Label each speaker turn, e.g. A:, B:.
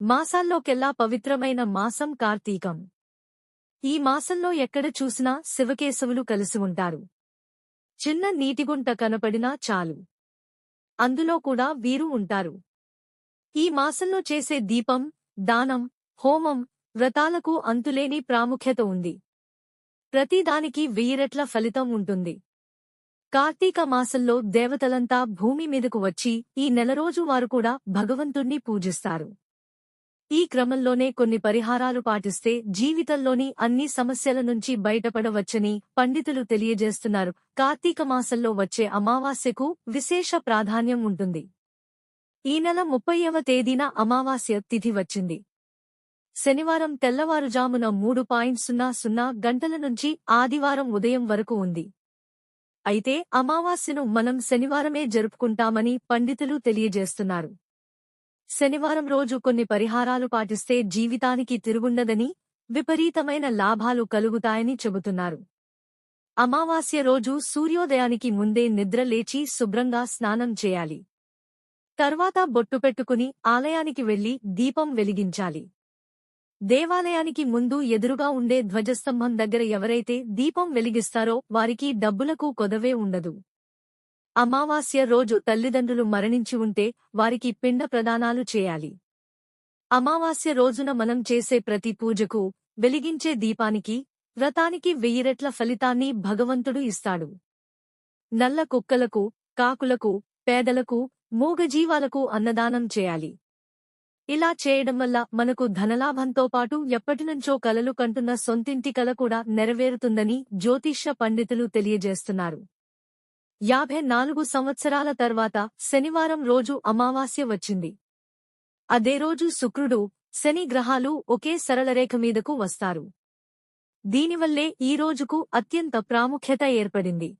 A: మాసాల్లోకెల్లా పవిత్రమైన మాసం కార్తీకం. ఈ మాసంలో ఎక్కడ చూసినా శివకేశవులు కలిసి ఉంటారు. చిన్న నీటిగుంట కనపడినా చాలు. అందులో కూడా వీరు ఉంటారు. ఈ మాసంలో చేసే దీపం దానం హోమం వ్రతాలకు అంతులేని ప్రాముఖ్యత ఉంది. ప్రతిదానికి వెయ్యిరెట్ల ఫలితం ఉంటుంది. కార్తీక మాసంలో దేవతలంతా భూమి మీదకు వచ్చి ఈ నెలరోజు వారు కూడా భగవంతుణ్ణి పూజిస్తారు. ఈ క్రమంలోనే కొన్ని పరిహారాలు పాటిస్తే జీవితంలోని అన్ని సమస్యల నుంచి బయటపడవచ్చని పండితులు తెలియజేస్తున్నారు. కార్తీక మాసంలో వచ్చే అమావాస్యకు విశేష ప్రాధాన్యం ఉంటుంది. ఈ నెల ముప్పైవ తేదీన అమావాస్య తిథి వచ్చింది. శనివారం తెల్లవారుజామున మూడు పాయింట్ సున్నా సున్నా గంటల నుంచి ఆదివారం ఉదయం వరకు ఉంది. అయితే అమావాస్యను మనం శనివారమే జరుపుకుంటామని పండితులు తెలియజేస్తున్నారు. శనివారం రోజు కొన్ని పరిహారాలు పాటిస్తే జీవితానికి తిరుగుండదని విపరీతమైన లాభాలు కలుగుతాయని చెబుతున్నారు. అమావాస్య రోజు సూర్యోదయానికి ముందే నిద్ర లేచి శుభ్రంగా స్నానం చేయాలి. తర్వాత బొట్టు పెట్టుకుని ఆలయానికి వెళ్ళి దీపం వెలిగించాలి. దేవాలయానికి ముందు ఎదురుగా ఉండే ధ్వజస్తంభం దగ్గర ఎవరైతే దీపం వెలిగిస్తారో వారికి డబ్బులకు కొదవే ఉండదు. అమావాస్య రోజు తల్లిదండ్రులు మరణించి ఉంటే వారికి పిండ ప్రదానాలు చేయాలి. అమావాస్య రోజున మనం చేసే ప్రతి పూజకు వెలిగించే దీపానికి వ్రతానికి వెయ్యిరెట్ల ఫలితాన్ని భగవంతుడు ఇస్తాడు. నల్ల కుక్కలకు కాకులకు పేదలకు మూగజీవాలకు అన్నదానం చేయాలి. ఇలా చేయడం వల్ల మనకు ధనలాభంతో పాటు ఎప్పటినుంచో కలలు కంటున్న సొంతింటి కల కూడా నెరవేరుతుందని జ్యోతిష్య పండితులు తెలియజేస్తున్నారు. యాభై నాలుగు సంవత్సరాల తర్వాత శనివారం రోజు అమావాస్య వచ్చింది. అదే రోజు శుక్రుడు శని గ్రహాలు ఒకే సరళరేఖ మీదకు వస్తారు. దీనివల్లే ఈ రోజుకు అత్యంత ప్రాముఖ్యత ఏర్పడింది.